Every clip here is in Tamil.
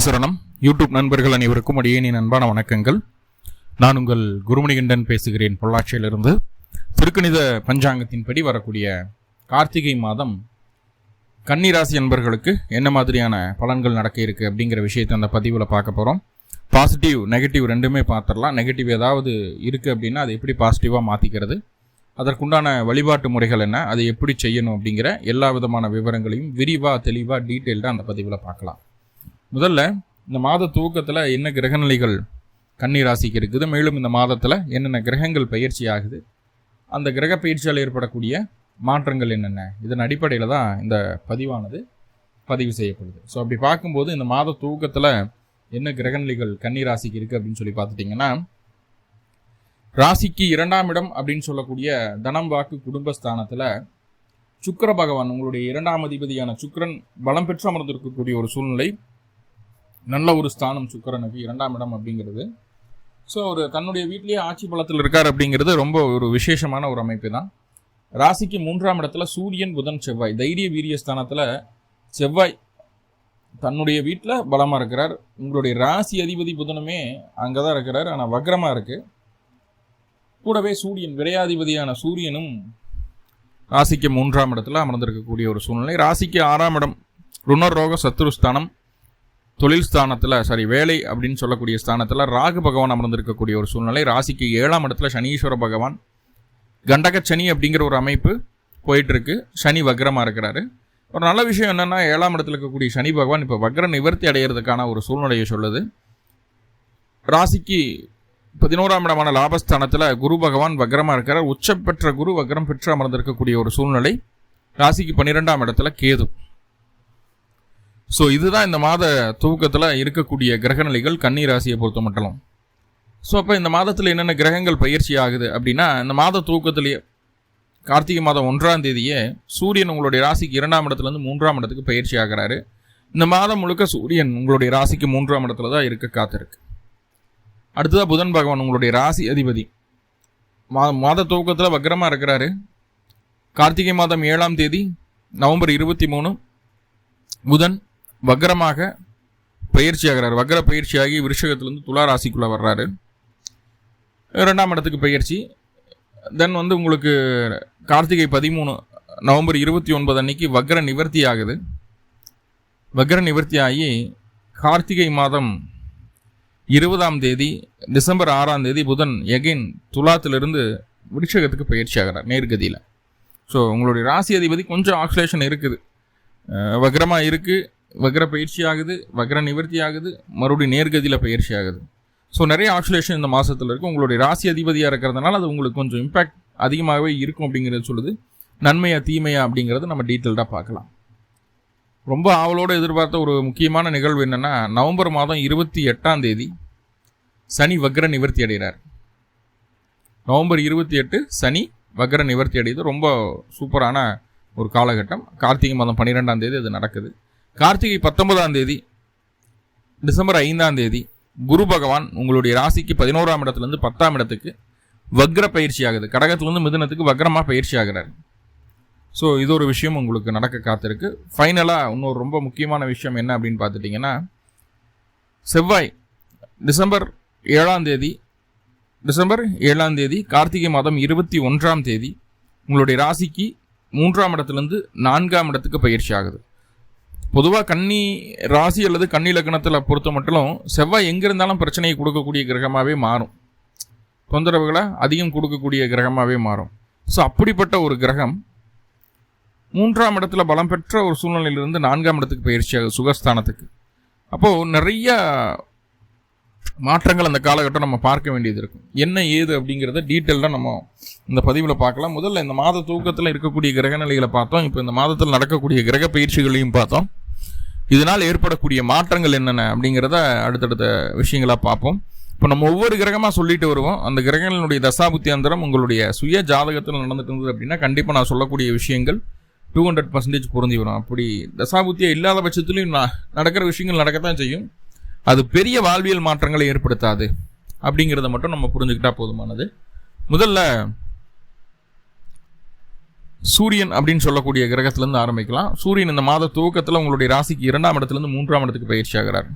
குருமணி சரணம். யூடியூப் நண்பர்கள் அனைவருக்கும் அடியேனின் அன்பான வணக்கங்கள். நான் உங்கள் குருமணிகண்டன் பேசுகிறேன் பொள்ளாச்சியிலிருந்து. திருக்கணித பஞ்சாங்கத்தின்படி வரக்கூடிய கார்த்திகை மாதம் கன்னிராசி நண்பர்களுக்கு என்ன மாதிரியான பலன்கள் நடக்க இருக்குது அப்படிங்கிற விஷயத்தை அந்த பதிவில் பார்க்க போகிறோம் பாசிட்டிவ் நெகட்டிவ் ரெண்டுமே பார்த்துடலாம். நெகட்டிவ் ஏதாவது இருக்குது அப்படின்னா அதை எப்படி பாசிட்டிவாக மாற்றிக்கிறது அதற்குண்டான வழிபாட்டு முறைகள் என்ன? அதை எப்படி செய்யணும் அப்படிங்கிற எல்லா விதமான விவரங்களையும் விரிவாக தெளிவாக டீட்டெயில்டாக அந்த பதிவில் பார்க்கலாம். முதல்ல இந்த மாத துவக்கத்தில் என்ன கிரகநிலைகள் கன்னி ராசிக்கு இருக்குது மேலும் இந்த மாதத்தில் என்னென்ன கிரகங்கள் பயிற்சி ஆகுது அந்த கிரக பயிற்சியால் ஏற்படக்கூடிய மாற்றங்கள் என்னென்ன இதன் அடிப்படையில் தான் இந்த பதிவானது பதிவு செய்யப்படுது. ஸோ அப்படி பார்க்கும்போது இந்த மாத துவக்கத்தில் என்ன கிரகநிலைகள் கன்னி ராசிக்கு இருக்குது அப்படின்னு சொல்லி பார்த்துட்டிங்கன்னா ராசிக்கு இரண்டாம் இடம் அப்படின்னு சொல்லக்கூடிய தனம் வாக்கு குடும்பஸ்தானத்தில் சுக்கர பகவான் உங்களுடைய இரண்டாம் அதிபதியான சுக்கிரன் பலம் பெற்று அமர்ந்திருக்கக்கூடிய ஒரு சூழ்நிலை நல்ல ஒரு ஸ்தானம் சுக்கரனுக்கு இரண்டாம் இடம் அப்படிங்கிறது. ஸோ அவர் தன்னுடைய வீட்டிலேயே ஆட்சி பலத்தில் இருக்கார் அப்படிங்கிறது ரொம்ப ஒரு விசேஷமான ஒரு அமைப்பு தான். ராசிக்கு மூன்றாம் இடத்துல சூரியன் புதன் செவ்வாய். தைரிய வீரிய ஸ்தானத்தில் செவ்வாய் தன்னுடைய வீட்டில் பலமாக இருக்கிறார். உங்களுடைய ராசி அதிபதி புதனுமே அங்கே தான் இருக்கிறார். ஆனால் வக்ரமாக இருக்குது கூடவே சூரியன் விரையாதிபதியான சூரியனும் ராசிக்கு மூன்றாம் இடத்துல அமர்ந்திருக்கக்கூடிய ஒரு சூழ்நிலை. ராசிக்கு ஆறாம் இடம் ருணர் ரோக சத்துருஸ்தானம் தொழில் ஸ்தானத்தில் சாரி வேலை அப்படின்னு சொல்லக்கூடிய ஸ்தானத்தில் ராகு பகவான் அமர்ந்திருக்கக்கூடிய ஒரு சூழ்நிலை. ராசிக்கு ஏழாம் இடத்துல சனீஸ்வர பகவான். கண்டக சனி அப்படிங்கிற ஒரு அமைப்பு போயிட்டுருக்கு. சனி வக்ரமாக இருக்கிறாரு. ஒரு நல்ல விஷயம் என்னென்னா ஏழாம் இடத்துல இருக்கக்கூடிய சனி பகவான் இப்போ வக்ர நிவர்த்தி அடைகிறதுக்கான ஒரு சூழ்நிலையை சொல்லுது. ராசிக்கு பதினோராம் இடமான லாபஸ்தானத்தில் குரு பகவான் வக்ரமாக இருக்கிறார். உச்சம் பெற்ற குரு வக்ரம் பெற்று அமர்ந்திருக்கக்கூடிய ஒரு சூழ்நிலை. ராசிக்கு பன்னிரெண்டாம் இடத்துல கேது. ஸோ இதுதான் இந்த மாத துவக்கத்தில் இருக்கக்கூடிய கிரகநிலைகள் கன்னி ராசியை பொறுத்த மட்டும். ஸோ அப்போ இந்த மாதத்தில் என்னென்ன கிரகங்கள் பயிற்சி ஆகுது அப்படின்னா இந்த மாத தூக்கத்திலேயே கார்த்திகை மாதம் ஒன்றாம் தேதியே சூரியன் உங்களுடைய ராசிக்கு இரண்டாம் இடத்துலேருந்து மூன்றாம் இடத்துக்கு பயிற்சி ஆகிறாரு. இந்த மாதம் முழுக்க சூரியன் உங்களுடைய ராசிக்கு மூன்றாம் இடத்துல தான் இருக்க காத்திருக்கு. அடுத்ததாக புதன் பகவான் உங்களுடைய ராசி அதிபதி. மா மாத துவக்கத்தில் வக்கரமாக இருக்கிறாரு. கார்த்திகை மாதம் ஏழாம் தேதி நவம்பர் இருபத்தி மூணு புதன் வக்ரமாக பயிற்சி ஆகிறார் வக்ர பயிற்சியாகி விருஷகத்திலேருந்து துலா ராசிக்குள்ளே வர்றாரு. ரெண்டாம் இடத்துக்கு பயிற்சி. தென் வந்து உங்களுக்கு கார்த்திகை பதிமூணு நவம்பர் இருபத்தி ஒன்பது அன்னைக்கு வக்ர நிவர்த்தி ஆகுது. வக்ர நிவர்த்தி ஆகி கார்த்திகை மாதம் இருபதாம் தேதி டிசம்பர் ஆறாம் தேதி புதன் எகைன் துலாத்திலிருந்து விருஷகத்துக்கு பயிற்சி ஆகிறார் நேர்கதியில். ஸோ உங்களுடைய ராசி அதிபதி கொஞ்சம் ஆக்சிலேஷன் இருக்குது. வக்ரமாக இருக்குது வக்ர பயிற்சி ஆகுது வக்ர நிவர்த்தி ஆகுது மறுபடியும் நேர்கதியில் பயிற்சி ஆகுது ஸோ நிறைய ஆக்சுலேஷன் இந்த மாதத்தில் இருக்குது உங்களுடைய ராசி அதிபதியாக இருக்கிறதுனால அது உங்களுக்கு கொஞ்சம் இம்பேக்ட் அதிகமாகவே இருக்கும் அப்படிங்கிறது சொல்லுது. நன்மையா தீமையா அப்படிங்கிறது நம்ம டீட்டெயில்டாக பார்க்கலாம். ரொம்ப ஆவலோடு எதிர்பார்த்த ஒரு முக்கியமான நிகழ்வு என்னென்னா நவம்பர் மாதம் இருபத்தி எட்டாம் தேதி சனி வக்ர நிவர்த்தி அடைகிறார். நவம்பர் இருபத்தி எட்டு சனி வக்ர நிவர்த்தி அடையுது. ரொம்ப சூப்பரான ஒரு காலகட்டம். கார்த்திகை மாதம் பன்னிரெண்டாம் தேதி அது நடக்குது. கார்த்திகை பத்தொன்பதாம் தேதி டிசம்பர் ஐந்தாம் தேதி குரு பகவான் உங்களுடைய ராசிக்கு பதினோராம் இடத்துலேருந்து பத்தாம் இடத்துக்கு வக்ர பயிற்சி ஆகுது. கடகத்துலேருந்து மிதுனத்துக்கு வக்ரமாக பயிற்சி ஆகிறார். ஸோ இது ஒரு விஷயம் உங்களுக்கு நடக்க காத்திருக்கு. ஃபைனலாக இன்னொரு ரொம்ப முக்கியமான விஷயம் என்ன அப்படின்னு பார்த்துட்டிங்கன்னா செவ்வாய் டிசம்பர் ஏழாம் தேதி டிசம்பர் ஏழாம் தேதி கார்த்திகை மாதம் இருபத்தி ஒன்றாம் தேதி உங்களுடைய ராசிக்கு மூன்றாம் இடத்துலேருந்து நான்காம் இடத்துக்கு பயிற்சி ஆகுது. பொதுவாக கன்னி ராசி அல்லது கன்னி லக்னத்தில் பொறுத்த மட்டும் செவ்வாய் எங்கே இருந்தாலும் பிரச்சனையை கொடுக்கக்கூடிய கிரகமாகவே மாறும். தொந்தரவுகளை அதிகம் கொடுக்கக்கூடிய கிரகமாகவே மாறும். ஸோ அப்படிப்பட்ட ஒரு கிரகம் மூன்றாம் இடத்துல பலம் பெற்ற ஒரு சூழ்நிலையிலிருந்து நான்காம் இடத்துக்கு பயிற்சியாகுது சுகஸ்தானத்துக்கு. அப்போது நிறையா மாற்றங்கள் அந்த காலகட்டம் நம்ம பார்க்க வேண்டியது இருக்கும். என்ன ஏது அப்படிங்கிறத டீட்டெயிலாக நம்ம இந்த பதிவில் பார்க்கலாம். முதல்ல இந்த மாத தூக்கத்தில் இருக்கக்கூடிய கிரகநிலைகளை பார்த்தோம். இப்போ இந்த மாதத்தில் நடக்கக்கூடிய கிரக பயிற்சிகளையும் பார்த்தோம். இதனால் ஏற்படக்கூடிய மாற்றங்கள் என்னென்ன அப்படிங்கிறத அடுத்தடுத்த விஷயங்களாக பார்ப்போம். இப்போ நம்ம ஒவ்வொரு கிரகமாக சொல்லிட்டு வருவோம். அந்த கிரகங்களுடைய தசாபுத்தி அந்தரம் உங்களுடைய சுய ஜாதகத்தில் நடந்துட்டு இருந்தது அப்படின்னா கண்டிப்பாக நான் சொல்லக்கூடிய விஷயங்கள் டூ ஹண்ட்ரட் பர்சன்டேஜ் பொருந்தி வரும். அப்படி தசாபுத்தியாக இல்லாத பட்சத்துலையும் நான் நடக்கிற விஷயங்கள் நடக்கத்தான் செய்யும். அது பெரிய வாழ்வியல் மாற்றங்களை ஏற்படுத்தாது அப்படிங்கிறத மட்டும் நம்ம புரிஞ்சுக்கிட்டா போதுமானது. முதல்ல சூரியன் அப்படின்னு சொல்லக்கூடிய கிரகத்திலேருந்து ஆரம்பிக்கலாம். சூரியன் இந்த மாத துவக்கத்தில் உங்களுடைய ராசிக்கு இரண்டாம் இடத்துலேருந்து மூன்றாம் இடத்துக்கு பயிற்சி ஆகிறார்.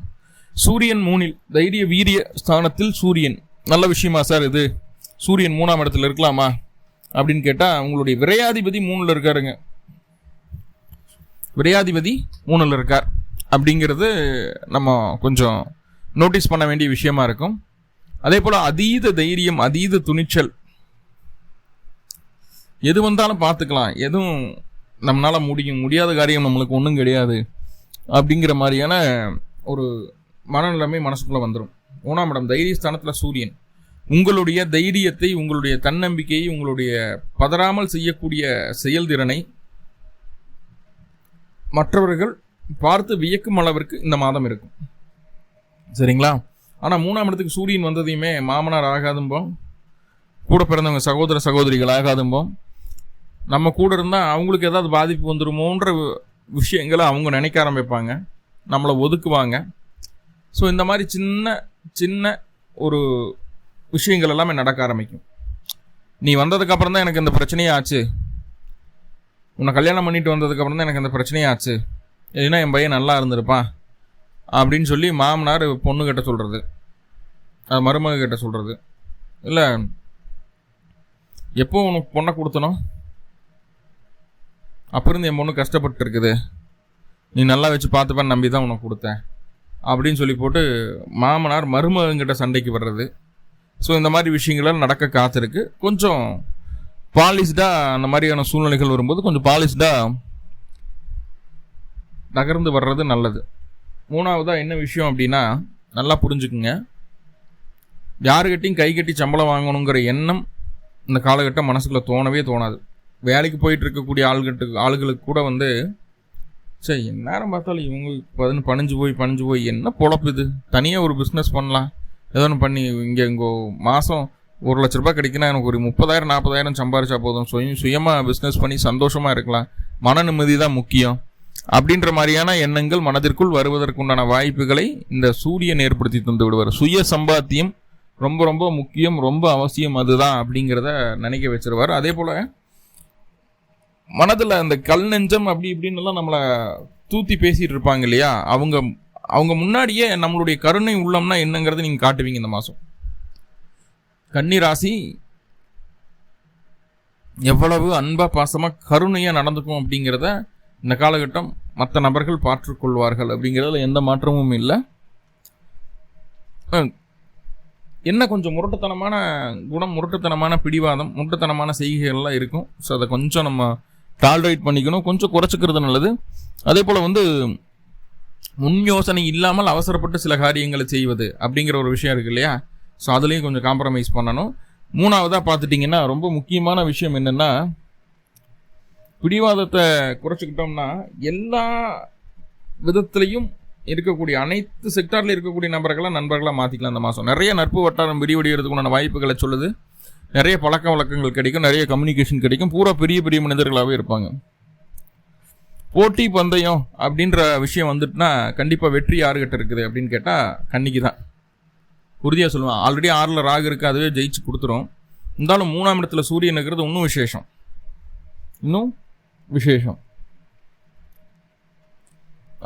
சூரியன் மூணில் தைரிய வீரிய ஸ்தானத்தில் சூரியன். நல்ல விஷயமா சார் இது? சூரியன் மூணாம் இடத்துல இருக்கலாமா? அப்படின்னு கேட்டால் உங்களுடைய விரையாதிபதி மூணில் இருக்காருங்க. விரையாதிபதி மூணில் இருக்கார். அப்படிங்கிறது நம்ம கொஞ்சம் நோட்டீஸ் பண்ண வேண்டிய விஷயமா இருக்கும். அதே போல் அதீத தைரியம் அதீத துணிச்சல். எது வந்தாலும் பார்த்துக்கலாம். எதுவும் நம்மளால் முடியும் முடியாத காரியம் நம்மளுக்கு ஒன்றும் கிடையாது. அப்படிங்கிற மாதிரியான ஒரு மனநிலைமை மனசுக்குள்ளே வந்துடும் ஓணாம் மேடம் தைரிய தைரியஸ்தானத்தில் சூரியன். உங்களுடைய தைரியத்தை உங்களுடைய தன்னம்பிக்கையை உங்களுடைய பதறாமல் செய்யக்கூடிய செயல்திறனை மற்றவர்கள் பார்த்து வியக்கும் அளவிற்கு இந்த மாதம் இருக்கும். சரிங்களா? ஆனால் மூணாம் இடத்துக்கு சூரியன் வந்ததையுமே மாமனார் ஆகாதும்போம் கூட பிறந்தவங்க சகோதர சகோதரிகள் ஆகாதும்போம் நம்ம கூட இருந்தால் அவங்களுக்கு ஏதாவது பாதிப்பு வந்துருமோன்ற விஷயங்களை அவங்க நினைக்க ஆரம்பிப்பாங்க. நம்மளை ஒதுக்குவாங்க. ஸோ இந்த மாதிரி சின்ன சின்ன ஒரு விஷயங்கள் எல்லாமே நடக்க ஆரம்பிக்கும். நீ வந்ததுக்கப்புறம் தான் எனக்கு இந்த பிரச்சனையே ஆச்சு. உன்னை கல்யாணம் பண்ணிட்டு வந்ததுக்கப்புறம் தான் எனக்கு இந்த பிரச்சனையே ஆச்சு. இல்லைன்னா என் பையன் நல்லா இருந்திருப்பான் அப்படின்னு சொல்லி மாமனார் பொண்ணு கிட்ட சொல்கிறது அது மருமக கிட்ட சொல்கிறது இல்லை எப்போ உனக்கு பொண்ணை கொடுத்தனும்? அப்போ இருந்து என் பொண்ணு கஷ்டப்பட்டு இருக்குது நீ நல்லா வச்சு பார்த்துப்பேன் நம்பி தான் உனக்கு கொடுத்தேன். அப்படின்னு சொல்லி போட்டு மாமனார் மருமகங்கிட்ட சண்டைக்கு வர்றது. ஸோ இந்த மாதிரி விஷயங்கள்லாம் நடக்க காத்திருக்கு. கொஞ்சம் பாலிஸ்டாக அந்த மாதிரியான சூழ்நிலைகள் வரும்போது கொஞ்சம் பாலிஸ்டாக நகர்ந்து வர்றது நல்லது. மூணாவதாக என்ன விஷயம் அப்படின்னா நல்லா புரிஞ்சுக்குங்க. யாருக்கிட்டையும் கை கட்டி சம்பளம் வாங்கணுங்கிற எண்ணம் இந்த காலகட்டம் மனசுக்குள்ளே தோணவே தோணாது. வேலைக்கு போயிட்டு இருக்கக்கூடிய ஆளுகிட்ட ஆளுகளுக்கு கூட வந்து சரி நேரம் பார்த்தாலும் இவங்க பதினு பணிஞ்சு போய் பணிஞ்சு போய் என்ன பொழப்பு இது? தனியாக ஒரு பிஸ்னஸ் பண்ணலாம். ஏதோ ஒன்று பண்ணி இங்கே இங்கே மாதம் ஒரு லட்ச ரூபாய் கிடைக்குன்னா எனக்கு ஒரு முப்பதாயிரம் நாற்பதாயிரம் சம்பாரிச்சா போதும். சுய சுயமாக பிஸ்னஸ் பண்ணி சந்தோஷமாக இருக்கலாம். மன நிம்மதி தான் முக்கியம். அப்படின்ற மாதிரியான எண்ணங்கள் மனதிற்குள் வருவதற்குண்டான வாய்ப்புகளை இந்த சூரியன் ஏற்படுத்தி தந்து விடுவார். சுய சம்பாத்தியம் ரொம்ப ரொம்ப முக்கியம் ரொம்ப அவசியம் அதுதான் அப்படிங்கிறத நினைக்க வச்சிருவார். அதே போல் மனதில் அந்த கல் நெஞ்சம் அப்படி இப்படின்னு எல்லாம் நம்மளை தூத்தி பேசிட்டு இருப்பாங்க இல்லையா? அவங்க அவங்க முன்னாடியே நம்மளுடைய கருணை உள்ளம்னா என்னங்கிறத நீங்கள் காட்டுவீங்க இந்த மாதம் கன்னி ராசி எவ்வளவு அன்பா பாசமாக கருணையாக நடந்துக்கும் அப்படிங்கிறத இந்த காலகட்டம் மற்ற நபர்கள் பார்த்துக்கொள்வார்கள் அப்படிங்கிறதுல எந்த மாற்றமும் இல்லை. என்ன கொஞ்சம் முரட்டுத்தனமான குணம் முரட்டுத்தனமான பிடிவாதம் முரட்டுத்தனமான செய்கைகள்லாம் இருக்கும். ஸோ அதை கொஞ்சம் நம்ம டால்ரேட் பண்ணிக்கணும். கொஞ்சம் குறைச்சிக்கிறது நல்லது. அதே போல் வந்து முன் யோசனை இல்லாமல் அவசரப்பட்டு சில காரியங்களை செய்வது அப்படிங்கிற ஒரு விஷயம் இருக்கு இல்லையா? ஸோ அதுலேயும் கொஞ்சம் காம்ப்ரமைஸ் பண்ணணும். மூணாவதாக பார்த்துட்டிங்கன்னா ரொம்ப முக்கியமான விஷயம் என்னென்னா பிடிவாதத்தை குறைச்சிக்கிட்டோம்னா எல்லா விதத்துலையும் இருக்கக்கூடிய அனைத்து செக்டாரில் இருக்கக்கூடிய நபர்களை நண்பர்களாக மாற்றிக்கலாம் அந்த மாதம் நிறைய நட்பு வட்டாரம் விரிவடைகிறதுக்குண்டான வாய்ப்புகளை சொல்லுது. நிறைய பழக்க வழக்கங்கள் கிடைக்கும் நிறைய கம்யூனிகேஷன் கிடைக்கும். பூரா பெரிய பெரிய மனிதர்களாகவே இருப்பாங்க. போட்டி பந்தயம் அப்படின்ற விஷயம் வந்துட்டுனா கண்டிப்பாக வெற்றி யாருக்கிட்ட இருக்குது அப்படின்னு கேட்டால் கன்னிக்கு தான். உறுதியாக சொல்லுவேன். ஆல்ரெடி ஆறில் ராகு இருக்குது அதுவே ஜெயிச்சு கொடுத்துரும். இருந்தாலும் மூணாம் இடத்துல சூரியன் இருக்கிறது இன்னும் விசேஷம். இன்னும் விசேஷம்.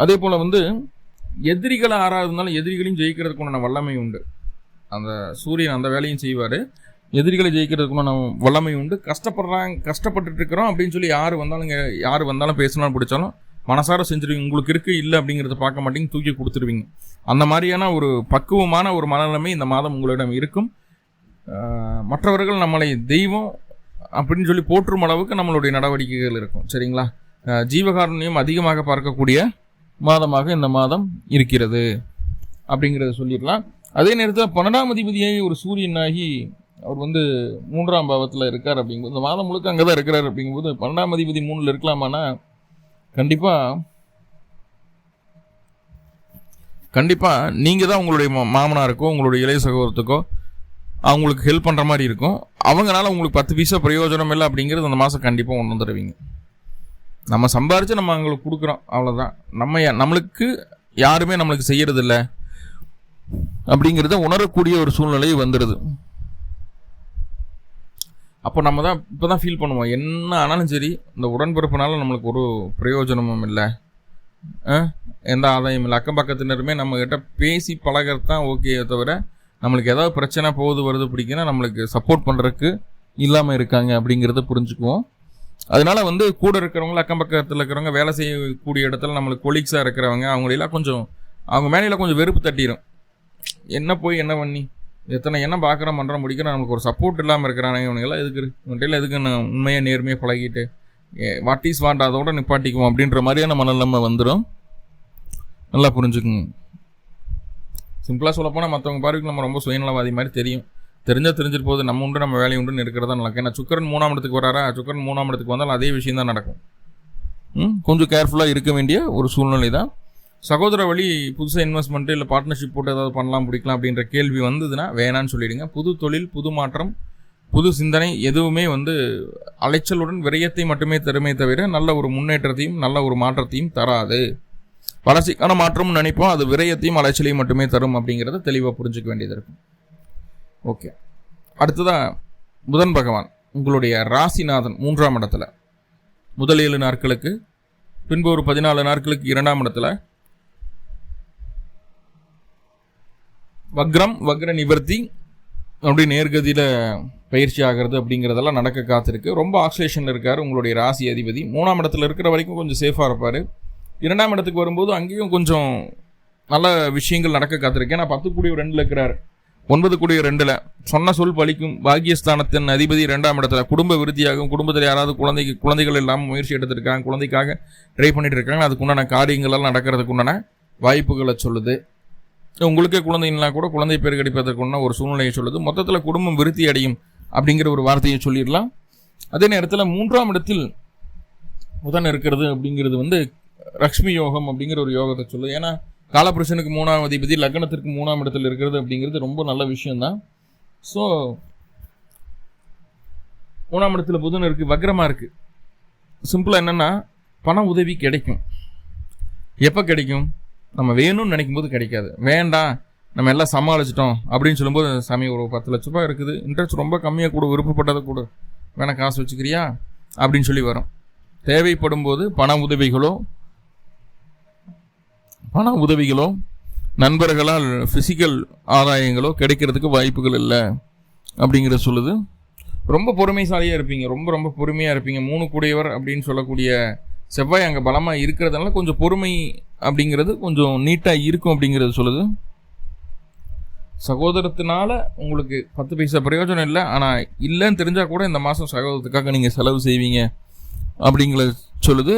அதே போல் வந்து எதிரிகளை இருந்தாலும் எதிரிகளையும் ஜெயிக்கிறதுக்குண்டான வல்லமை உண்டு. அந்த சூரியன் அந்த வேலையும் செய்வார். எதிரிகளை ஜெயிக்கிறதுக்குண்டான வல்லமை உண்டு. கஷ்டப்படுறாங்க கஷ்டப்பட்டுட்டு இருக்கிறோம் அப்படின்னு சொல்லி யார் வந்தாலும் யார் வந்தாலும் பேசினாலும் பிடிச்சாலும் மனசார செஞ்சிருவீங்க உங்களுக்கு இருக்குது இல்லை அப்படிங்கிறத பார்க்க மாட்டீங்க தூக்கி கொடுத்துருவீங்க. அந்த மாதிரியான ஒரு பக்குவமான ஒரு மனநிலைமை இந்த மாதம் உங்களிடம் இருக்கும். மற்றவர்கள் நம்மளை தெய்வம் அப்படின்னு சொல்லி போற்றும் அளவுக்கு நம்மளுடைய நடவடிக்கைகள் இருக்கும். சரிங்களா? ஜீவகாரணியம் அதிகமாக பார்க்கக்கூடிய மாதமாக இந்த மாதம் இருக்கிறது. அப்படிங்கிறத சொல்லிடலாம். அதே நேரத்தில் பன்னெண்டாம் அதிபதியாகி ஒரு சூரியனாகி அவர் வந்து மூன்றாம் பாவத்தில் இருக்கார் அப்படிங்கும்போது இந்த மாதம் முழுக்க அங்கே தான் இருக்கிறார் அப்படிங்கும்போது பன்னெண்டாம் அதிபதி மூணில் இருக்கலாமானா கண்டிப்பாக கண்டிப்பாக நீங்கள் தான் உங்களுடைய மாமனாருக்கோ உங்களுடைய இளைய சகோதரத்துக்கோ அவங்களுக்கு ஹெல்ப் பண்ணுற மாதிரி இருக்கும். அவங்களால உங்களுக்கு பத்து பைசா பிரயோஜனம் இல்லை அப்படிங்கிறது அந்த மாதம் கண்டிப்பாக ஒன்று வந்துடுவீங்க நம்ம சம்பாரித்து நம்ம அவங்களுக்கு கொடுக்குறோம். அவ்வளோதான் நம்ம நம்மளுக்கு யாருமே நம்மளுக்கு செய்கிறதில்ல அப்படிங்கிறத உணரக்கூடிய ஒரு சூழ்நிலை வந்துடுது அப்போ நம்ம தான் இப்போ தான் ஃபீல் பண்ணுவோம். என்ன ஆனாலும் சரி இந்த உடன்பிறப்புனால நம்மளுக்கு ஒரு பிரயோஜனமும் இல்லை. எந்த ஆதாயம் இல்லை. அக்கம் பக்கத்தினருமே நம்மக்கிட்ட பேசி பழகிறது தான் ஓகே தவிர நம்மளுக்கு ஏதாவது பிரச்சனை போகுது வருது பிடிக்குன்னா நம்மளுக்கு சப்போர்ட் பண்ணுறதுக்கு இல்லாமல் இருக்காங்க அப்படிங்கிறத புரிஞ்சுக்குவோம். அதனால வந்து கூட இருக்கிறவங்க அக்கம் பக்கத்தில் இருக்கிறவங்க வேலை செய்யக்கூடிய இடத்துல நம்மளுக்கு கொலீக்ஸாக இருக்கிறவங்க அவங்களெல்லாம் கொஞ்சம் அவங்க மேனையில் கொஞ்சம் வெறுப்பு தட்டிடும் என்ன போய் என்ன பண்ணி எத்தனை என்ன பார்க்குறோம் பண்ணுறோம் முடிக்கிறோம் நமக்கு ஒரு சப்போர்ட் இல்லாமல் இருக்கிறானே இவனுங்களாம் எதுக்கு இவன்கிட்ட எதுக்கு நான் உண்மையாக நேர்மையாக பழகிட்டு வாட் இஸ் வாண்ட் அதோட நிப்பாட்டிக்குவோம் அப்படின்ற மாதிரியான மனநிலைமை வந்துடும் நல்லா புரிஞ்சுக்குங்க. சிம்பிளாக சொல்லப்போனால் மற்றவங்க பார்வைக்கு நம்ம ரொம்ப சுயநலவாதி மாதிரி தெரியும். தெரிஞ்சால் தெரிஞ்சிட்டு போகுது நம்ம உண்டு நம்ம வேலை உண்டுன்னு இருக்கிறதா நடக்கும் ஏன்னா சுக்கரன் மூணாம் இடத்துக்கு வராரா? சுக்கரன் மூணாம் இடத்துக்கு வந்தாலும் அதே விஷயம் தான் நடக்கும். ம் கொஞ்சம் கேர்ஃபுல்லாக இருக்க வேண்டிய ஒரு சூழ்நிலை தான். சகோதர வழி புதுசாக இன்வெஸ்ட்மெண்ட்டு இல்லை பார்ட்னர்ஷிப் போட்டு ஏதாவது பண்ணலாம் பிடிக்கலாம் அப்படின்ற கேள்வி வந்ததுன்னா வேணான்னு சொல்லிடுங்க. புது தொழில் புது மாற்றம் புது சிந்தனை எதுவுமே வந்து அலைச்சலுடன் விரயத்தை மட்டுமே தருமே தவிர நல்ல ஒரு முன்னேற்றத்தையும் நல்ல ஒரு மாற்றத்தையும் தராது. வளர்ச்சிக்கான மாற்றம்னு நினைப்போம். அது விரயத்தையும் அலைச்சலையும் மட்டுமே தரும் அப்படிங்கிறத தெளிவாக புரிஞ்சுக்க வேண்டியது இருக்கும். ஓகே. அடுத்ததாக புதன் பகவான் உங்களுடைய ராசிநாதன் மூன்றாம் இடத்துல. முதல் ஏழு நாட்களுக்கு பின்பு ஒரு பதினாலு நாட்களுக்கு இரண்டாம் இடத்துல. வக்ரம் வக்ர நிவர்த்தி அப்படி நேர்கதியில் பயிற்சி ஆகிறது அப்படிங்கிறதெல்லாம் நடக்க காத்திருக்கு. ரொம்ப ஆக்சிலேஷன் இருக்கார் உங்களுடைய ராசி அதிபதி. மூணாம் இடத்துல இருக்கிற வரைக்கும் கொஞ்சம் சேஃபாக இருப்பார். இரண்டாம் இடத்துக்கு வரும்போது அங்கேயும் கொஞ்சம் நல்ல விஷயங்கள் நடக்க காத்திருக்கேன் நான் பத்து கூடிய ரெண்டில் இருக்கிறார். ஒன்பது கூடிய ரெண்டில். சொன்ன சொல் பழிக்கும். பாகியஸ்தானத்தின் அதிபதி ரெண்டாம் இடத்துல. குடும்ப விருத்தியாகும் குடும்பத்தில் யாராவது குழந்தைக்கு குழந்தைகள் இல்லாமல் முயற்சி எடுத்திருக்காங்க குழந்தைக்காக ட்ரை பண்ணிட்டு இருக்காங்க. அதுக்குண்டான காரியங்கள் எல்லாம் நடக்கிறதுக்கு உண்டான வாய்ப்புகளை சொல்லுது. உங்களுக்கே குழந்தைன்னா கூட குழந்தை பேர் கிடைப்பதற்குண்டான ஒரு சூழ்நிலையை சொல்லுது. மொத்தத்தில் குடும்பம் விருத்தி அடையும் அப்படிங்கிற ஒரு வார்த்தையை சொல்லிடலாம். அதே நேரத்தில் மூன்றாம் இடத்தில் புதன் இருக்கிறது அப்படிங்கிறது வந்து லக்ஷ்மி யோகம் அப்படிங்கிற ஒரு யோகத்தை சொல்லுது ஏன்னா காலபுருஷனுக்கு மூணாம் அதிபதி லக்னத்திற்கு மூணாம் இடத்துல இருக்கிறது அப்படிங்கிறது ரொம்ப நல்ல விஷயம்தான். ஸோ மூணாம் இடத்துல புதன் இருக்குது வக்ரமாக இருக்குது சிம்பிளாக என்னென்னா பண உதவி கிடைக்கும். எப்போ கிடைக்கும்? நம்ம வேணும்னு நினைக்கும் போது கிடைக்காது. வேண்டாம் நம்ம எல்லாம் சமாளிச்சிட்டோம் அப்படின்னு சொல்லும்போது சாமி ஒரு பத்து லட்ச ரூபாய் இருக்குது. இன்ட்ரெஸ்ட் ரொம்ப கம்மியாக கூட விருப்பப்பட்டதை கூட. வேணால் காசு வச்சுக்கிறியா? அப்படின்னு சொல்லி வரும். தேவைப்படும் போது பண உதவிகளோ பண உதவிகளோ நண்பர்களால் ஃபிசிக்கல் ஆதாயங்களோ கிடைக்கிறதுக்கு வாய்ப்புகள் இல்லை அப்படிங்கிறத சொல்லுது. ரொம்ப பொறுமைசாலியாக இருப்பீங்க. ரொம்ப ரொம்ப பொறுமையாக இருப்பீங்க. மூணு கூடியவர் அப்படின்னு சொல்லக்கூடிய செவ்வாய் அங்கே பலமாக இருக்கிறதுனால கொஞ்சம் பொறுமை அப்படிங்கிறது கொஞ்சம் நீட்டாக இருக்கும் அப்படிங்கிறது சொல்லுது. சகோதரத்தினால உங்களுக்கு பத்து பைசா பிரயோஜனம் இல்லை. ஆனால் இல்லைன்னு தெரிஞ்சால் கூட இந்த மாதம் சகோதரத்துக்காக நீங்கள் செலவு செய்வீங்க அப்படிங்கிறத சொல்லுது.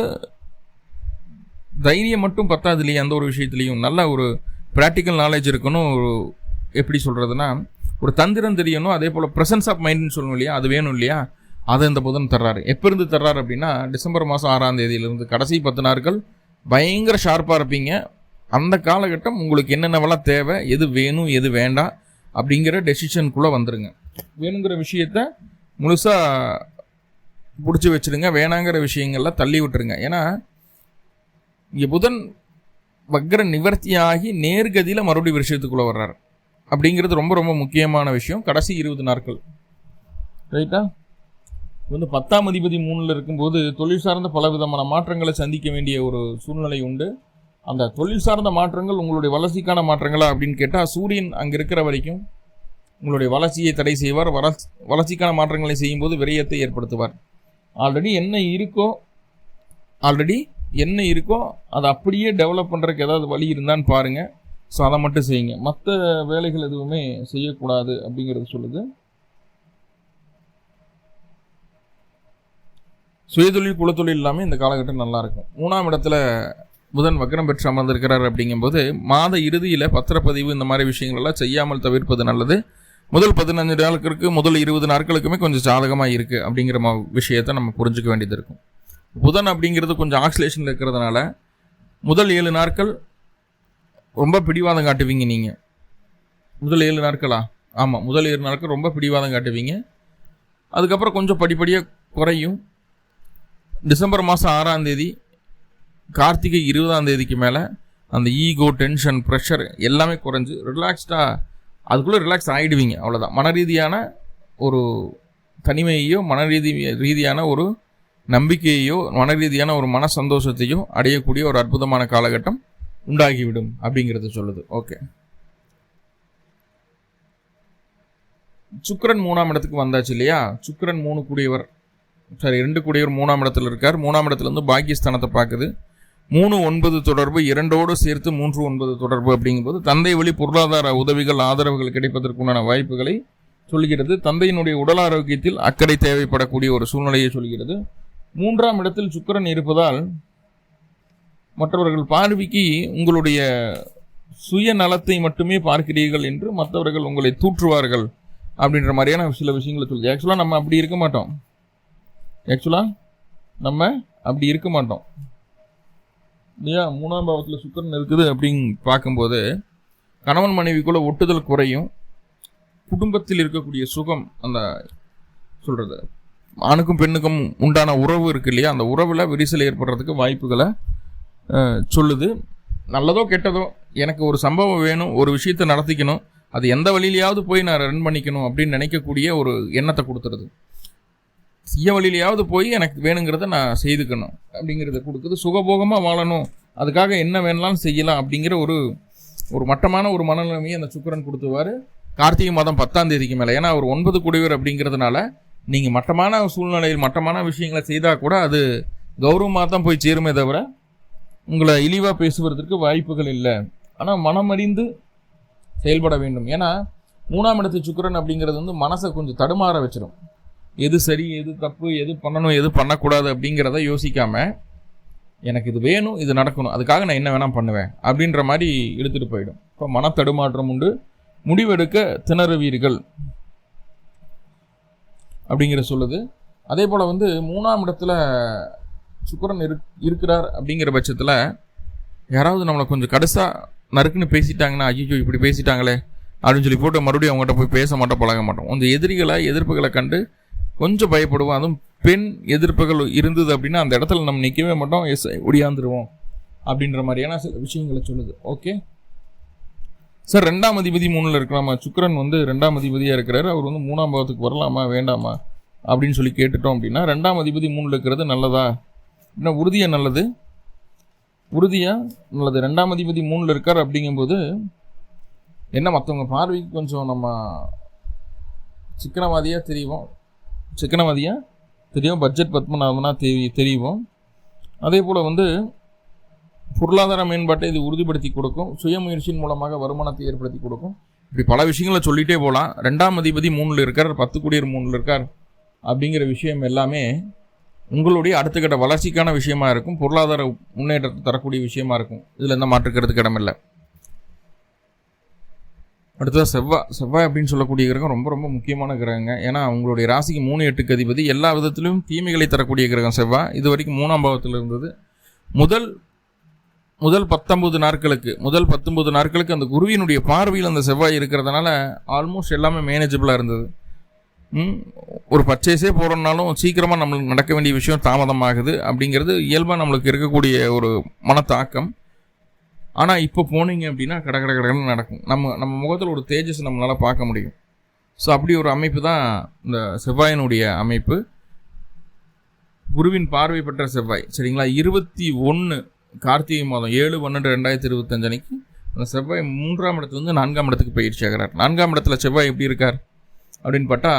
தைரியம் மட்டும் பத்தாது இல்லையா அந்த ஒரு விஷயத்துலையும். நல்ல ஒரு ப்ராக்டிக்கல் நாலேஜ் இருக்கணும் ஒரு எப்படி சொல்கிறதுனா ஒரு தந்திரம் தெரியணும் அதே போல் ப்ரெசன்ஸ் ஆஃப் மைண்ட்னு சொல்லணும் இல்லையா அது வேணும் இல்லையா அதை இந்த புதன் தர்றாரு. எப்போருந்து தர்றாரு அப்படின்னா டிசம்பர் மாதம் ஆறாம் தேதியிலிருந்து. கடைசி பத்து நாட்கள் பயங்கர ஷார்ப்பாக இருப்பீங்க. அந்த காலகட்டம் உங்களுக்கு என்னென்னவெல்லாம் தேவை எது வேணும் எது வேண்டாம் அப்படிங்கிற டெசிஷனுக்குள்ளே வந்துடுங்க வேணுங்கிற விஷயத்த முழுசாக பிடிச்சி வச்சுடுங்க வேணாங்கிற விஷயங்கள்லாம் தள்ளி விட்டுருங்க. ஏன்னா இங்கே புதன் வக்ர நிவர்த்தியாகி நேர்கதியில் மறுபடியும் விஷயத்துக்குள்ளே வர்றாரு. அப்படிங்கிறது ரொம்ப ரொம்ப முக்கியமான விஷயம். கடைசி இருபது நாட்கள். ரைட்டா வந்து பத்தாம் அதிபதி மூணில் இருக்கும்போது தொழில் சார்ந்த பல விதமான மாற்றங்களை சந்திக்க வேண்டிய ஒரு சூழ்நிலை உண்டு. அந்த தொழில் சார்ந்த மாற்றங்கள் உங்களுடைய வளர்ச்சிக்கான மாற்றங்களா அப்படின்னு கேட்டால் சூரியன் அங்கே இருக்கிற வரைக்கும் உங்களுடைய வளர்ச்சியை தடை செய்வார். வளர்ச்சி வளர்ச்சிக்கான மாற்றங்களை செய்யும்போது விரயத்தை ஏற்படுத்துவார். ஆல்ரெடி என்ன இருக்கோ ஆல்ரெடி என்ன இருக்கோ அதை அப்படியே டெவலப் பண்ணுறதுக்கு ஏதாவது வழி இருந்தான்னு பாருங்கள் ஸோ அதை மட்டும் செய்யுங்க. மற்ற வேலைகள் எதுவுமே செய்யக்கூடாது அப்படிங்கிறது சொல்லுது. சுயதொழில் குலத்தொழில் இல்லாமல் இந்த காலகட்டம் நல்லாயிருக்கும் மூணாம் இடத்துல புதன் வக்ரம் பெற்று அமர்ந்திருக்கிறார் அப்படிங்கும்போது மாத இறுதியில் பத்திரப்பதிவு இந்த மாதிரி விஷயங்களெல்லாம் செய்யாமல் தவிர்ப்பது நல்லது. முதல் பதினஞ்சு நாட்களுக்கு முதல் இருபது நாட்களுக்குமே கொஞ்சம் சாதகமாக இருக்குது அப்படிங்கிற விஷயத்தை நம்ம புரிஞ்சுக்க வேண்டியது இருக்கும். புதன் அப்படிங்கிறது கொஞ்சம் ஆக்சிலேஷன் இருக்கிறதுனால முதல் ஏழு நாட்கள் ரொம்ப பிடிவாதம் காட்டுவீங்க நீங்கள் முதல் ஏழு நாட்களா? ஆமாம் முதல் ஏழு நாட்கள் ரொம்ப பிடிவாதம் காட்டுவீங்க. அதுக்கப்புறம் கொஞ்சம் படிப்படியாக குறையும். டிசம்பர் மாதம் ஆறாம் தேதி கார்த்திகை இருபதாம் தேதிக்கு மேலே அந்த ஈகோ டென்ஷன் ப்ரெஷர் எல்லாமே குறைஞ்சி ரிலாக்ஸ்டாக அதுக்குள்ளே ரிலாக்ஸ் ஆகிடுவீங்க அவ்வளோதான் மன ரீதியான ஒரு தனிமையோ மன ரீதி ரீதியான ஒரு நம்பிக்கையையோ மன ரீதியான ஒரு மன சந்தோஷத்தையோ அடையக்கூடிய ஒரு அற்புதமான காலகட்டம் உண்டாகிவிடும் அப்படிங்கிறது சொல்லுது. ஓகே சுக்கரன் மூணாம் இடத்துக்கு வந்தாச்சு இல்லையா? சுக்கிரன் மூணு கூடியவர். சாரி ரெண்டு கூடியவர் மூணாம் இடத்துல இருக்கார். மூணாம் இடத்துல இருந்து பாக்கியஸ்தானத்தை பார்க்குது. மூணு ஒன்பது தொடர்பு இரண்டோடு சேர்த்து மூன்று ஒன்பது தொடர்பு அப்படிங்கும்போது தந்தை வழி பொருளாதார உதவிகள் ஆதரவுகள் கிடைப்பதற்குண்டான வாய்ப்புகளை சொல்கிறது தந்தையினுடைய உடல் ஆரோக்கியத்தில் அக்கறை தேவைப்படக்கூடிய ஒரு சூழ்நிலையை சொல்கிறது மூன்றாம் இடத்தில் சுக்கிரன் இருப்பதால் மற்றவர்கள் பார்வைக்கு உங்களுடைய சுயநலத்தை மட்டுமே பார்க்கிறீர்கள் என்று மற்றவர்கள் உங்களை தூற்றுவார்கள் அப்படின்ற மாதிரியான சில விஷயங்களை சொல்லுது ஆக்சுவலாக நம்ம அப்படி இருக்க மாட்டோம். ஆக்சுவலாக நம்ம அப்படி இருக்க மாட்டோம். இல்லையா? மூணாம் பாவத்தில் சுக்கரன் இருக்குது அப்படின்னு பார்க்கும்போது கணவன் மனைவிக்குள்ளே ஒட்டுதல் குறையும். குடும்பத்தில் இருக்கக்கூடிய சுகம் அந்த சொல்கிறது ஆணுக்கும் பெண்ணுக்கும் உண்டான உறவு இருக்கு இல்லையா? அந்த உறவில் விரிசல் ஏற்படுறதுக்கு வாய்ப்புகளை சொல்லுது. நல்லதோ கெட்டதோ எனக்கு ஒரு சம்பவம் வேணும் ஒரு விஷயத்தை நடத்திக்கணும் அது எந்த வழியிலையாவது போய் நான் ரன் பண்ணிக்கணும் அப்படின்னு நினைக்கக்கூடிய ஒரு எண்ணத்தை கொடுத்துருது. செய்ய வழியிலையாவது போய் எனக்கு வேணுங்கிறத நான் செய்துக்கணும் அப்படிங்கிறத கொடுக்குது. சுகபோகமாக வாழணும் அதுக்காக என்ன வேணாலும் செய்யலாம் அப்படிங்கிற ஒரு ஒரு மட்டமான ஒரு மனநிலைமையை அந்த சுக்கரன் கொடுத்துவார் கார்த்திகை மாதம் பத்தாம் தேதிக்கு மேலே ஏன்னா அவர் ஒன்பது குடிவர் அப்படிங்கிறதுனால நீங்கள் மட்டமான சூழ்நிலையில் மட்டமான விஷயங்களை செய்தால் கூட அது கௌரவமாக தான் போய் சேருமே தவிர உங்களை இழிவாக பேசுவதற்கு வாய்ப்புகள் இல்லை. ஆனால் மனமறிந்து செயல்பட வேண்டும். ஏன்னா மூணாம் இடத்து சுக்கரன் அப்படிங்கிறது வந்து மனசை கொஞ்சம் தடுமாற வச்சிடும் எது சரி எது தப்பு எது பண்ணணும் எது பண்ணக்கூடாது அப்படிங்கிறத யோசிக்காம எனக்கு இது வேணும் இது நடக்கணும் அதுக்காக நான் என்ன வேணால் பண்ணுவேன் அப்படின்ற மாதிரி இழுத்துட்டு போயிடும். இப்போ மன தடுமாற்றம் உண்டு. முடிவெடுக்க திணறுவீர்கள். அப்படிங்கிற சொல்லுது. அதே போல் வந்து மூணாம் இடத்துல சுக்கரன் இரு இருக்கிறார் அப்படிங்கிற பட்சத்தில் யாராவது நம்மளை கொஞ்சம் கடைசாக நறுக்குன்னு பேசிட்டாங்கன்னா ஐயோ இப்படி பேசிட்டாங்களே அப்படின்னு சொல்லி போட்டு மறுபடியும் அவங்ககிட்ட போய் பேச மாட்டோம் பழக மாட்டோம். அந்த எதிரிகளை எதிர்ப்புகளை கண்டு கொஞ்சம் பயப்படுவோம். அதுவும் பெண் எதிர்ப்புகள் இருந்தது அப்படின்னா அந்த இடத்துல நம்ம நிற்கவே மாட்டோம். எஸ் ஒடியாந்துருவோம் அப்படின்ற மாதிரியான சில விஷயங்களை சொல்லுது. ஓகே? சார் ரெண்டாம் அதிபதி மூணில் இருக்கலாமா? சுக்கரன் வந்து ரெண்டாம் அதிபதியாக இருக்கிறாரு. அவர் வந்து மூணாம் பாவத்துக்கு வரலாமா வேண்டாமா? அப்படின்னு சொல்லி கேட்டுட்டோம் அப்படின்னா ரெண்டாம் அதிபதி மூணில் இருக்கிறது நல்லதா? என்ன உறுதியாக நல்லது? உறுதியாக நல்லது. ரெண்டாம் அதிபதி மூணில் இருக்கார் அப்படிங்கும்போது என்ன மற்றவங்க பார்வைக்கு கொஞ்சம் நம்ம சிக்கனவாதியாக தெரியும் சிக்கனவாதியாக தெரியும். பட்ஜெட் பத்மநாபனாக தெரி தெரியும் அதே போல் வந்து பொருளாதார மேம்பாட்டை இது உறுதிப்படுத்தி கொடுக்கும். சுய முயற்சியின் மூலமாக வருமானத்தை ஏற்படுத்தி கொடுக்கும். இப்படி பல விஷயங்களை சொல்லிட்டே போகலாம் ரெண்டாம் அதிபதி மூணில் இருக்கார் பத்து குடியர் மூணில் இருக்கார் அப்படிங்கிற விஷயம் எல்லாமே உங்களுடைய அடுத்த கட்ட வளர்ச்சிக்கான விஷயமா இருக்கும். பொருளாதார முன்னேற்றத்தை தரக்கூடிய விஷயமா இருக்கும். இதில் எந்த மாற்றுக்கிறதுக்கு இடமில்லை. அடுத்தது செவ்வாய் செவ்வாய் அப்படின்னு சொல்லக்கூடிய கிரகம் ரொம்ப ரொம்ப முக்கியமான கிரகங்க. ஏன்னா உங்களுடைய ராசிக்கு மூணு எட்டுக்கு அதிபதி. எல்லா விதத்திலும் தீமைகளை தரக்கூடிய கிரகம் செவ்வாய். இது வரைக்கும் மூணாம் பாவத்தில் இருந்தது முதல் முதல் பத்தொம்பது நாட்களுக்கு முதல் பத்தொம்பது நாட்களுக்கு அந்த குருவினுடைய பார்வையில் அந்த செவ்வாய் இருக்கிறதுனால ஆல்மோஸ்ட் எல்லாமே மேனேஜபிளாக இருந்தது. ஒரு பர்ச்சேஸே போகிறோம்னாலும் சீக்கிரமாக நம்மளுக்கு நடக்க வேண்டிய விஷயம் தாமதமாகுது அப்படிங்கிறது இயல்பாக நம்மளுக்கு இருக்கக்கூடிய ஒரு மனத்தாக்கம். ஆனால் இப்போ போனீங்க அப்படின்னா கட கட கடன்னு நடக்கும். நம்ம நம்ம முகத்தில் ஒரு தேஜஸ் நம்மளால் பார்க்க முடியும். ஸோ அப்படி ஒரு அமைப்பு தான் இந்த செவ்வாயினுடைய அமைப்பு. குருவின் பார்வை பெற்ற செவ்வாய் சரிங்களா? இருபத்தி ஒன்று கார்த்திகை மாதம் ஏழு பன்னெண்டு ரெண்டாயிரத்தி இருபத்தஞ்சு அன்னைக்கு அந்த செவ்வாய் மூன்றாம் இடத்துலேருந்து நான்காம் இடத்துக்கு பயிற்சி ஆகிறார் நான்காம் இடத்துல செவ்வாய் எப்படி இருக்கார்? அப்படின்னு பார்த்தா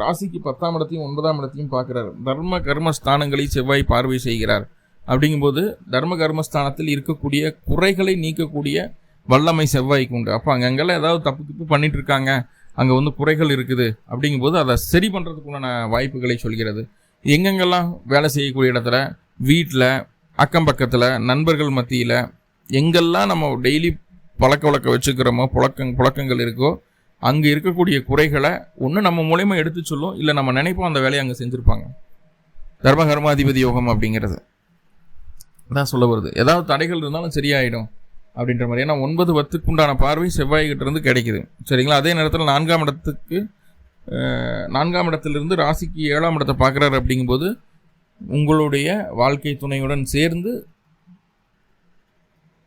ராசிக்கு பத்தாம் இடத்தையும் ஒன்பதாம் இடத்தையும் பார்க்குறார். தர்ம கர்ம ஸ்தானங்களை செவ்வாய் பார்வை செய்கிறார். அப்படிங்கும்போது தர்ம கர்மஸ்தானத்தில் இருக்கக்கூடிய குறைகளை நீக்கக்கூடிய வல்லமை செவ்வாய்க்கு உண்டு. அப்போ அங்கங்கெல்லாம் ஏதாவது தப்பு தப்பு பண்ணிட்டு இருக்காங்க. அங்கே வந்து குறைகள் இருக்குது. அப்படிங்கும்போது அதை சரி பண்ணுறதுக்குண்டான வாய்ப்புகளை சொல்கிறது. எங்கெங்கெல்லாம் வேலை செய்யக்கூடிய இடத்துல வீட்டில் அக்கம் பக்கத்தில் நண்பர்கள் மத்தியில் எங்கெல்லாம் நம்ம டெய்லி பழக்க வழக்க வச்சுக்கிறோமோ புழக்கங் புழக்கங்கள் இருக்கோ அங்கே இருக்கக்கூடிய குறைகளை ஒன்று நம்ம மூலயமா எடுத்து சொல்லும். இல்லை நம்ம நினைப்போம் அந்த வேலையை அங்கே செஞ்சுருப்பாங்க. தர்மகர்மாதிபதி யோகம் அப்படிங்கிறது. தான் சொல்ல வருது ஏதாவது தடைகள் இருந்தாலும் சரியாயிடும் அப்படின்ற மாதிரி. ஏன்னா ஒன்பது பத்துக்குண்டான பார்வை செவ்வாய்கிட்ட இருந்து கிடைக்குது. சரிங்களா? அதே நேரத்தில் நான்காம் இடத்துக்கு நான்காம் இடத்துலேருந்து ராசிக்கு ஏழாம் இடத்தை பார்க்குறாரு அப்படிங்கும்போது உங்களுடைய வாழ்க்கை துணையுடன் சேர்ந்து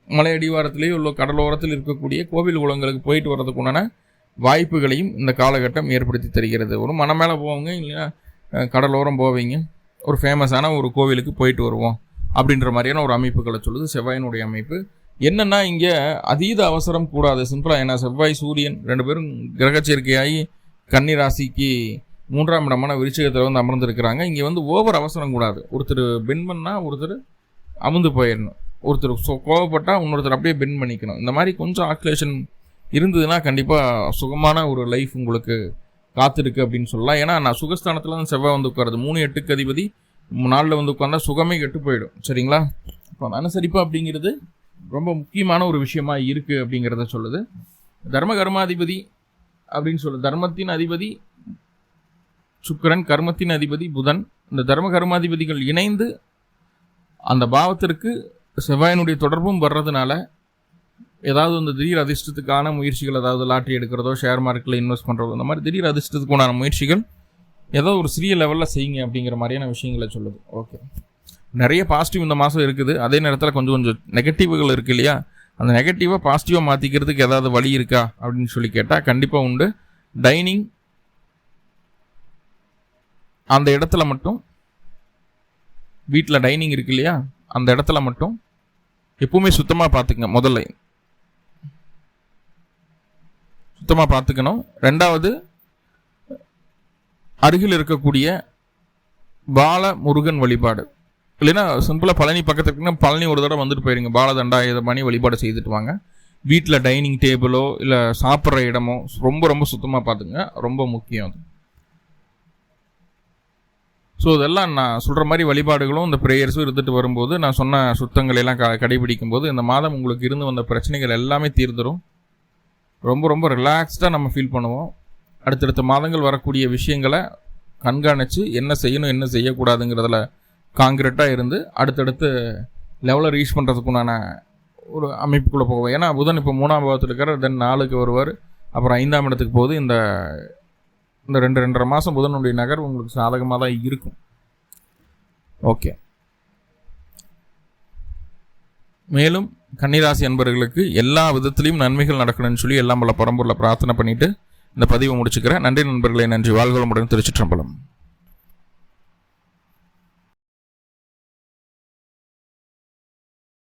மலை அடிவாரத்திலேயோ உள்ள கடலோரத்தில் இருக்கக்கூடிய கோவில் குளங்களுக்கு போயிட்டு வர்றதுக்கு உண்டான வாய்ப்புகளையும் இந்த காலகட்டம் ஏற்படுத்தி தருகிறது. ஒரு மனம் மேலே போவாங்க இல்லைன்னா கடலோரம் போவீங்க. ஒரு ஃபேமஸான ஒரு கோவிலுக்கு போயிட்டு வருவோம் அப்படின்ற மாதிரியான ஒரு அமைப்புகளை சொல்லுது. செவ்வாயினுடைய அமைப்பு. என்னென்னா இங்கே அதீத அவசரம் கூடாது. சிம்பிளாக ஏன்னா செவ்வாய் சூரியன் ரெண்டு பேரும் கிரகச்சேர்க்கையாகி கன்னி ராசிக்கு மூன்றாம் இடமான விருச்சிகத்தில் வந்து அமர்ந்திருக்கிறாங்க. இங்கே வந்து ஓவர் அவசரம் கூடாது. ஒருத்தர் பென் பண்ணால் ஒருத்தர் அமுந்து போயிடணும். ஒருத்தர் சோ கோவப்பட்டா இன்னொருத்தர் அப்படியே பென் பண்ணிக்கணும். இந்த மாதிரி கொஞ்சம் ஆக்லேஷன் இருந்ததுன்னா கண்டிப்பாக சுகமான ஒரு லைஃப் உங்களுக்கு காத்திருக்கு அப்படின்னு சொல்லலாம். ஏன்னா நான் சுகஸ்தானத்தில் தான் செவ்வாய் வந்து உட்காருது. மூணு எட்டுக்கு அதிபதி. நாளில் வந்து உட்காந்தா சுகமே கெட்டு போயிடும். சரிங்களா? இப்போ அனுசரிப்பு அப்படிங்கிறது ரொம்ப முக்கியமான ஒரு விஷயமா இருக்குது அப்படிங்கிறத சொல்லுது. தர்ம கர்மாதிபதி அப்படின்னு சொல்லு தர்மத்தின் அதிபதி சுக்கரன் கர்மத்தின் அதிபதி புதன் இந்த தர்ம கர்மாதிபதிகள் இணைந்து அந்த பாவத்திற்கு செவ்வாயினுடைய தொடர்பும் வர்றதுனால ஏதாவது இந்த திடீர் அதிர்ஷ்டத்துக்கான முயற்சிகள் ஏதாவது லாட்டரி எடுக்கிறதோ ஷேர் மார்க்கெட்டில் இன்வெஸ்ட் பண்ணுறதோ அந்த மாதிரி திடீர் அதிர்ஷ்டத்துக்கு உண்டான முயற்சிகள் ஏதோ ஒரு சிறிய லெவலில் செய்யுங்க அப்படிங்கிற மாதிரியான விஷயங்களை சொல்லுது. ஓகே நிறைய பாசிட்டிவ் இந்த மாதம் இருக்குது. அதே நேரத்தில் கொஞ்சம் கொஞ்சம் நெகட்டிவ்கள் இருக்குது இல்லையா? அந்த நெகட்டிவாக பாசிட்டிவாக மாற்றிக்கிறதுக்கு ஏதாவது வழி இருக்கா அப்படின்னு சொல்லி கேட்டால் கண்டிப்பாக உண்டு. டைனிங் அந்த இடத்துல மட்டும் வீட்டில் டைனிங் இருக்கு இல்லையா அந்த இடத்துல மட்டும் எப்பவுமே சுத்தமாக பார்த்துக்குங்க முதல்ல. சுத்தமாக பார்த்துக்கணும் ரெண்டாவது அருகில் இருக்கக்கூடிய பால முருகன் வழிபாடு. இல்லைன்னா சிம்பிளாக பழனி பக்கத்துக்குன்னா பழனி ஒரு தடவை வந்துட்டு போயிருங்க. பாலதண்டா இதை பண்ணி வழிபாடு செய்துட்டு வாங்க. வீட்டில் டைனிங் டேபிளோ இல்லை சாப்பிட்ற இடமோ ரொம்ப ரொம்ப சுத்தமாக பார்த்துங்க ரொம்ப முக்கியம் அது. ஸோ இதெல்லாம் நான் சொல்கிற மாதிரி வழிபாடுகளும் இந்த ப்ரேயர்ஸும் இருந்துட்டு வரும்போது நான் சொன்ன சுத்தங்களை எல்லாம் க கடைபிடிக்கும் போது இந்த மாதம் உங்களுக்கு இருந்து வந்த பிரச்சனைகள் எல்லாமே தீர்ந்துடும் ரொம்ப ரொம்ப ரிலாக்ஸ்டாக நம்ம ஃபீல் பண்ணுவோம். அடுத்தடுத்த மாதங்கள் வரக்கூடிய விஷயங்களை கண்காணித்து என்ன செய்யணும் என்ன செய்யக்கூடாதுங்கிறதுல காங்கிரட்டாக இருந்து அடுத்தடுத்து லெவலில் ரீச் பண்ணுறதுக்குண்டான ஒரு அமைப்புக்குள்ளே போவோம். ஏன்னா புதன் இப்போ மூணாம் பாவத்தில் இருக்கிற தென் நாளுக்கு வருவார் அப்புறம் ஐந்தாம் இடத்துக்கு போகுது. இந்த இந்த ரெண்டு ரெண்டரை மாதம் புதனுடைய நகர் உங்களுக்கு சாதகமாக தான் இருக்கும். ஓகே. மேலும் கன்னிராசி அன்பர்களுக்கு எல்லா விதத்திலையும் நன்மைகள் நடக்கணும்னு சொல்லி எல்லாம் பல பரம்பூரில் பிரார்த்தனை பண்ணிட்டு இந்த பதிவை முடிச்சுக்கிறேன். நன்றி நண்பர்களே நன்றி. வாழ்வளமுடன் திருச்சிற்றம்பலம்.